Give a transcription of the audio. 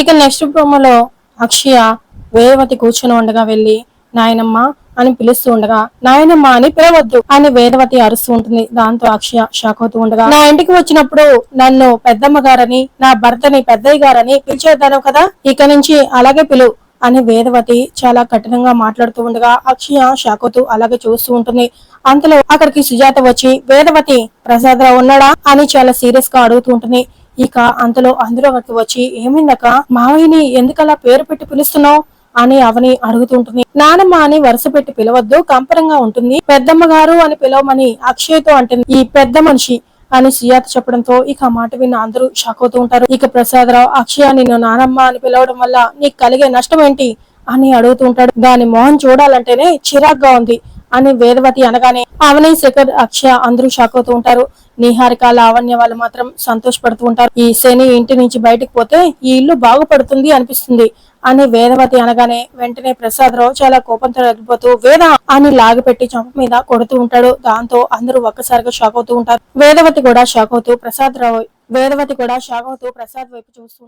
ఇక నెక్స్ట్ ప్రోమోలో అక్షయ వేదవతి కూర్చుని ఉండగా వెళ్ళి నాయనమ్మ అని పిలుస్తూ ఉండగా నాయనమ్మ అని పిలవద్దు అని వేదవతి అరుస్తూ ఉంటుంది. దాంతో అక్షయ షాక్ అవుతూ ఉండగా నా ఇంటికి వచ్చినప్పుడు నన్ను పెద్దమ్మ గారని నా భర్తని పెద్దయ్య గారని పిలిచేద్దాను కదా ఇక నుంచి అలాగే పిలువు అని వేదవతి చాలా కఠినంగా మాట్లాడుతూ ఉండగా అక్షయ షాక్ అవుతూ అలాగే చూస్తూ ఉంటుంది. అంతలో అక్కడికి సుజాత వచ్చి వేదవతి ప్రసాదరావు ఉన్నాడా అని చాలా సీరియస్గా అడుగుతూ ఉంటుంది. ఇక అంతలో అందులో ఒకటి వచ్చి ఏమైందక్క? మావయ్యని ఎందుకలా పేరు పెట్టి పిలుస్తున్నావు? అని అవని అడుగుతుంటుంది నానమ్మ అని వరుస పెట్టి పిలవద్దు కంపరంగా ఉంటుంది. పెద్దమ్మ గారు అని పిలవమని అక్షయ్తో అంటుంది. ఈ పెద్ద మనిషి అని సియాత్ చెప్పడంతో ఇక మాట విన్న అందరూ షాక్ అవుతూ ఉంటారు. ఇక ప్రసాదరావు అక్షయ నిన్ను నానమ్మ అని పిలవడం వల్ల నీకు కలిగే నష్టం ఏంటి? అని అడుగుతూ ఉంటాడు. దాని మొహం చూడాలంటేనే చిరాగ్గా ఉంది. అని వేదవతి అనగానే అవని శేఖర్ అక్షయ అందరూ షాక్ అవుతూ ఉంటారు. నిహారిక లావణ్య వాళ్ళు మాత్రం సంతోషపడుతూ ఉంటారు. ఈ శని ఇంటి నుంచి బయటకు పోతే ఈ ఇల్లు బాగుపడుతుంది అనిపిస్తుంది అని వేదవతి అనగానే వెంటనే ప్రసాదరావు చాలా కోపంతో తగ్గిపోతూ వేద అని లాగిపెట్టి చంప మీద కొడుతూ ఉంటాడు. దాంతో అందరూ ఒక్కసారిగా షాక్ అవుతూ ఉంటారు. వేదవతి కూడా షాక్ అవుతూ ప్రసాదరావు వేదవతి కూడా షాక్ అవుతూ ప్రసాద్ వైపు చూస్తూ